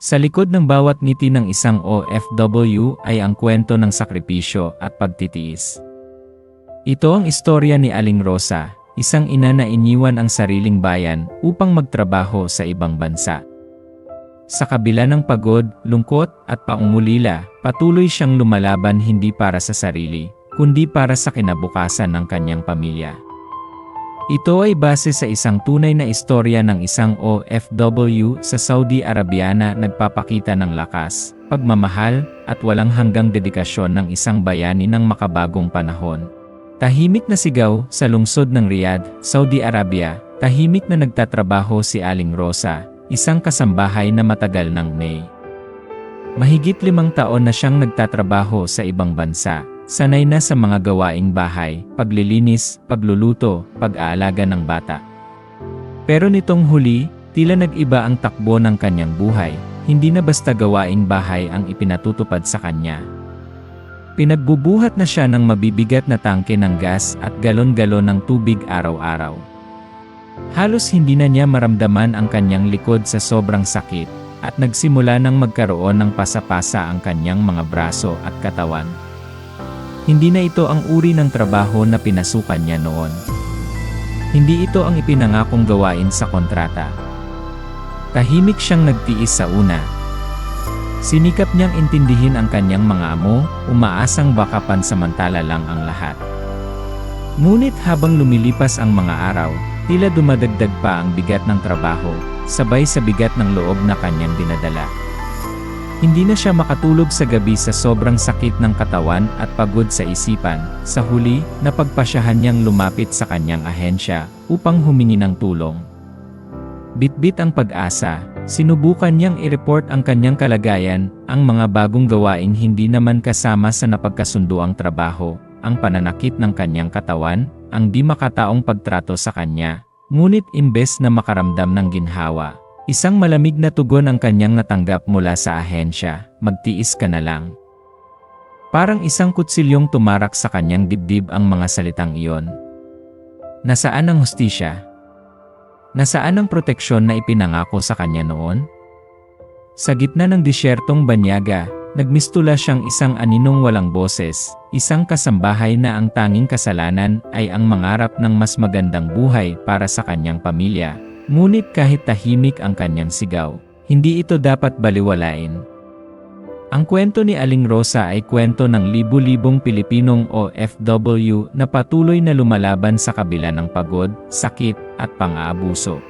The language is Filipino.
Sa likod ng bawat ngiti ng isang OFW ay ang kwento ng sakripisyo at pagtitiis. Ito ang istorya ni Aling Rosa, isang ina na iniwan ang sariling bayan upang magtrabaho sa ibang bansa. Sa kabila ng pagod, lungkot at paungulila, patuloy siyang lumalaban hindi para sa sarili, kundi para sa kinabukasan ng kanyang pamilya. Ito ay base sa isang tunay na istorya ng isang OFW sa Saudi Arabia na nagpapakita ng lakas, pagmamahal, at walang hanggang dedikasyon ng isang bayani ng makabagong panahon. Tahimik na sigaw sa lungsod ng Riyadh, Saudi Arabia, tahimik na nagtatrabaho si Aling Rosa, isang kasambahay na matagal ng May. Mahigit limang taon na siyang nagtatrabaho sa ibang bansa, sanay na sa mga gawaing bahay, paglilinis, pagluluto, pag-aalaga ng bata. Pero nitong huli, tila nag-iba ang takbo ng kanyang buhay, hindi na basta gawaing bahay ang ipinatutupad sa kanya. Pinagbubuhat na siya ng mabibigat na tangke ng gas at galon-galon ng tubig araw-araw. Halos hindi na niya maramdaman ang kanyang likod sa sobrang sakit, at nagsimula nang magkaroon ng pasapasa ang kanyang mga braso at katawan. Hindi na ito ang uri ng trabaho na pinasukan niya noon. Hindi ito ang ipinangakong gawain sa kontrata. Tahimik siyang nagtiis sa una. Sinikap niyang intindihin ang kanyang mga amo, umaasang baka pansamantala lang ang lahat. Ngunit habang lumilipas ang mga araw, tila dumadagdag pa ang bigat ng trabaho, sabay sa bigat ng loob na kanyang dinadala. Hindi na siya makatulog sa gabi sa sobrang sakit ng katawan at pagod sa isipan. Sa huli, napagpasyahan niyang lumapit sa kanyang ahensya upang humingi ng tulong. Bitbit ang pag-asa, sinubukan niyang i-report ang kanyang kalagayan, ang mga bagong gawaing hindi naman kasama sa napagkasunduang trabaho, ang pananakit ng kanyang katawan, ang di makataong pagtrato sa kanya, ngunit imbes na makaramdam ng ginhawa, isang malamig na tugon ang kanyang natanggap mula sa ahensya, magtiis ka na lang. Parang isang kutsilyong tumarak sa kanyang dibdib ang mga salitang iyon. Nasaan ang hustisya? Nasaan ang proteksyon na ipinangako sa kanya noon? Sa gitna ng disyertong banyaga, nagmistula siyang isang aninong walang boses, isang kasambahay na ang tanging kasalanan ay ang mangarap ng mas magandang buhay para sa kanyang pamilya. Ngunit kahit tahimik ang kanyang sigaw, hindi ito dapat baliwalain. Ang kwento ni Aling Rosa ay kwento ng libu-libong Pilipinong OFW na patuloy na lumalaban sa kabila ng pagod, sakit, at pang-aabuso.